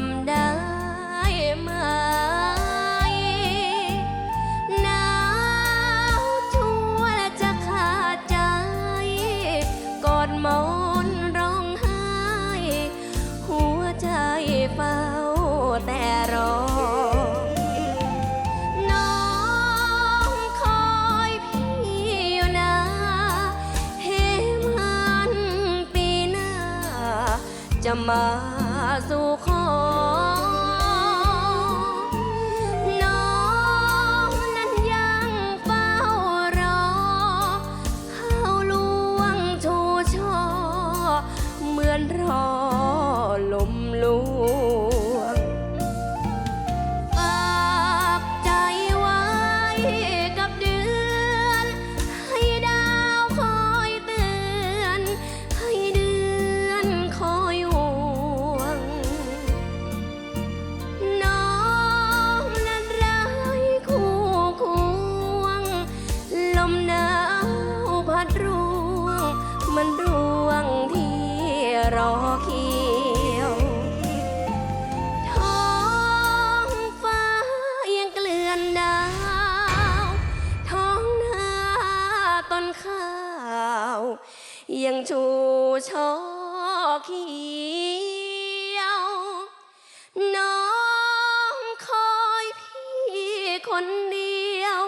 ำได้ไหมหนาวชัวและจะขาดใจ กอดหมอนร้องไห้ หัวใจเฝ้าแต่รอ จะมาสู่ขอ น้องนั้นยังเฝ้ารอ เข้าลวงชูช่อ เหมือนรอลมล ยังชูช่อเขียวน้องคอยพี่คนเดียว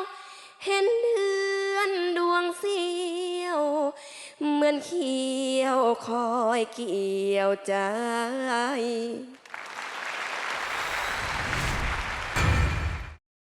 เห็นเดือนดวงเสียว เหมือนเขียวคอยเกี่ยวใจ